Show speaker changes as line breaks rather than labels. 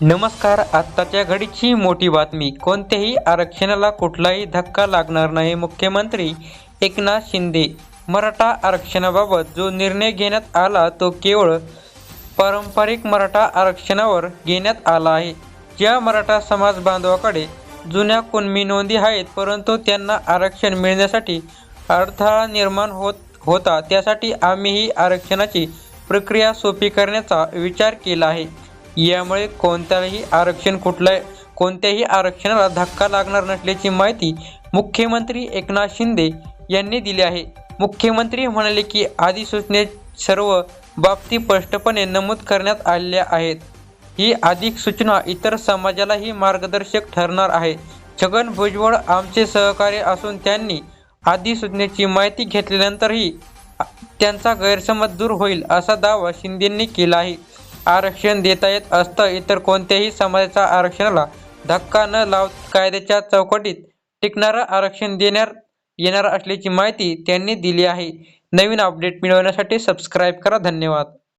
नमस्कार आत्ताच्या घडीची मोठी बातमी. कोणत्याही आरक्षणाला कुठलाही धक्का लागणार नाही मुख्यमंत्री एकनाथ शिंदे. मराठा आरक्षणाबाबत जो निर्णय घेण्यात आला तो केवळ पारंपरिक मराठा आरक्षणावर घेण्यात आला आहे. ज्या मराठा समाज बांधवाकडे जुन्या कुणमी नोंदी आहेत परंतु त्यांना आरक्षण मिळण्यासाठी अडथळा निर्माण होत होता त्यासाठी आम्ही ही आरक्षणाची प्रक्रिया सोपी करण्याचा विचार केला आहे. यामुळे कोणत्याही आरक्षण कुठल्या कोणत्याही आरक्षणाला धक्का लागणार नसल्याची माहिती मुख्यमंत्री एकनाथ शिंदे यांनी दिली आहे. मुख्यमंत्री म्हणाले की अधिसूचनेत सर्व बाबती स्पष्टपणे नमूद करण्यात आलेल्या आहेत. ही अधिक सूचना इतर समाजालाही मार्गदर्शक ठरणार आहे. छगन भुजबळ आमचे सहकार्य असून त्यांनी अधिसूचनेची माहिती घेतल्यानंतरही त्यांचा गैरसमज दूर होईल असा दावा शिंदेंनी केला आहे. आरक्षण देता येत असतं. इतर कोणत्याही समाजाच्या आरक्षणाला धक्का न लाव कायद्याच्या चौकटीत टिकणारं आरक्षण देण्यात येणार असल्याची माहिती त्यांनी दिली आहे. नवीन अपडेट मिळवण्यासाठी सबस्क्राईब करा. धन्यवाद.